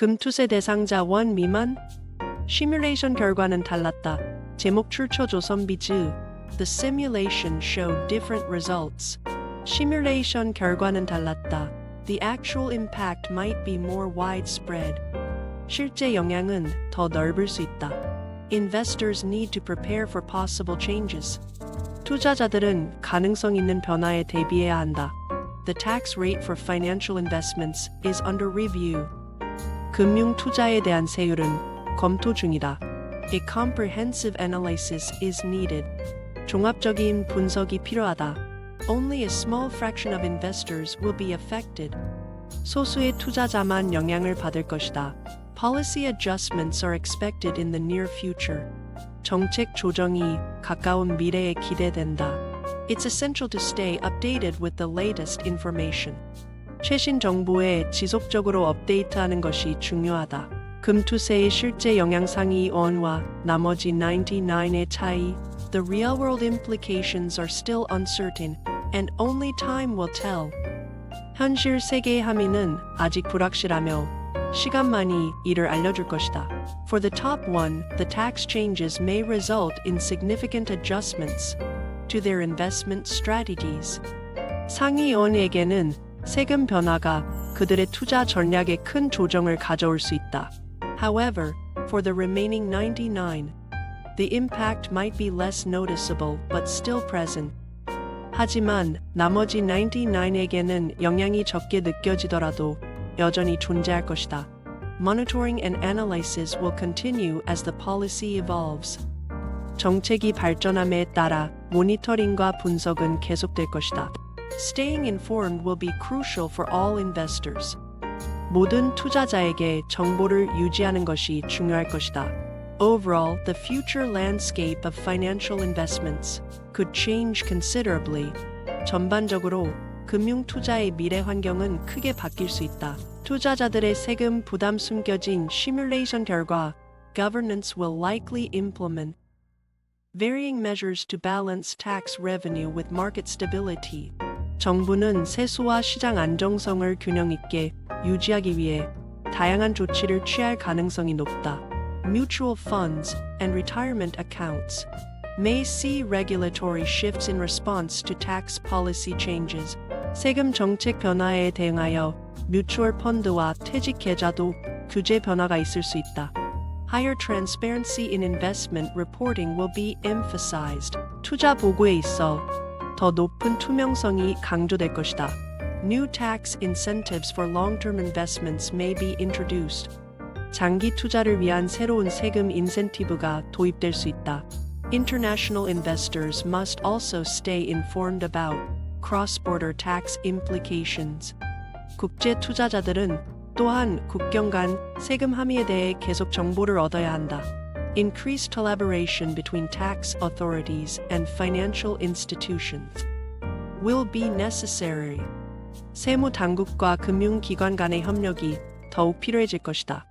금투세 대상자 원 미만? 시뮬레이션 결과는 달랐다. 제목 출처 조선비즈. The simulation showed different results. 시뮬레이션 결과는 달랐다. The actual impact might be more widespread. 실제 영향은 더 넓을 수 있다. Investors need to prepare for possible changes. 투자자들은 가능성 있는 변화에 대비해야 한다. The tax rate for financial investments is under review. 금융 투자에 대한 세율은 검토 중이다. A comprehensive analysis is needed. 종합적인 분석이 필요하다. Only a small fraction of investors will be affected. 소수의 투자자만 영향을 받을 것이다. Policy adjustments are expected in the near future. 정책 조정이 가까운 미래에 기대된다. It's essential to stay updated with the latest information. 최신 정보에 지속적으로 업데이트하는 것이 중요하다. 금투세의 실제 영향상이 on와 나머지 99의 차이. The real world implications are still uncertain and only time will tell. 현실 세계의 함의는 아직 불확실하며 시간만이 이를 알려줄 것이다. For the top one, the tax changes may result in significant adjustments to their investment strategies. 상위원에게는 세금 변화가 그들의 투자 전략에 큰 조정을 가져올 수 있다. However, for the remaining 99, the impact might be less noticeable but still present. 하지만 나머지 99에게는 영향이 적게 느껴지더라도 여전히 존재할 것이다. Monitoring and analysis will continue as the policy evolves. 정책이 발전함에 따라 모니터링과 분석은 계속될 것이다. Staying informed will be crucial for all investors. 모든 투자자에게 정보를 유지하는 것이 중요할 것이다. Overall, the future landscape of financial investments could change considerably. 전반적으로 금융 투자의 미래 환경은 크게 바뀔 수 있다. 투자자들의 세금 부담 숨겨진 시뮬레이션 결과 governance will likely implement varying measures to balance tax revenue with market stability. 정부는 세수와 시장 안정성을 균형 있게 유지하기 위해 다양한 조치를 취할 가능성이 높다. Mutual funds and retirement accounts may see regulatory shifts in response to tax policy changes. 세금 정책 변화에 대응하여 뮤추얼 펀드와 퇴직 계좌도 규제 변화가 있을 수 있다. Higher transparency in investment reporting will be emphasized. 투자 보고에 있어 더 높은 투명성이 강조될 것이다. New tax incentives for long-term investments may be introduced. 장기 투자를 위한 새로운 세금 인센티브가 도입될 수 있다. International investors must also stay informed about cross-border tax implications. 국제 투자자들은 또한 국경 간 세금 함의에 대해 계속 정보를 얻어야 한다. Increased collaboration between tax authorities and financial institutions will be necessary. 세무 당국과 금융기관 간의 협력이 더욱 필요해질 것이다.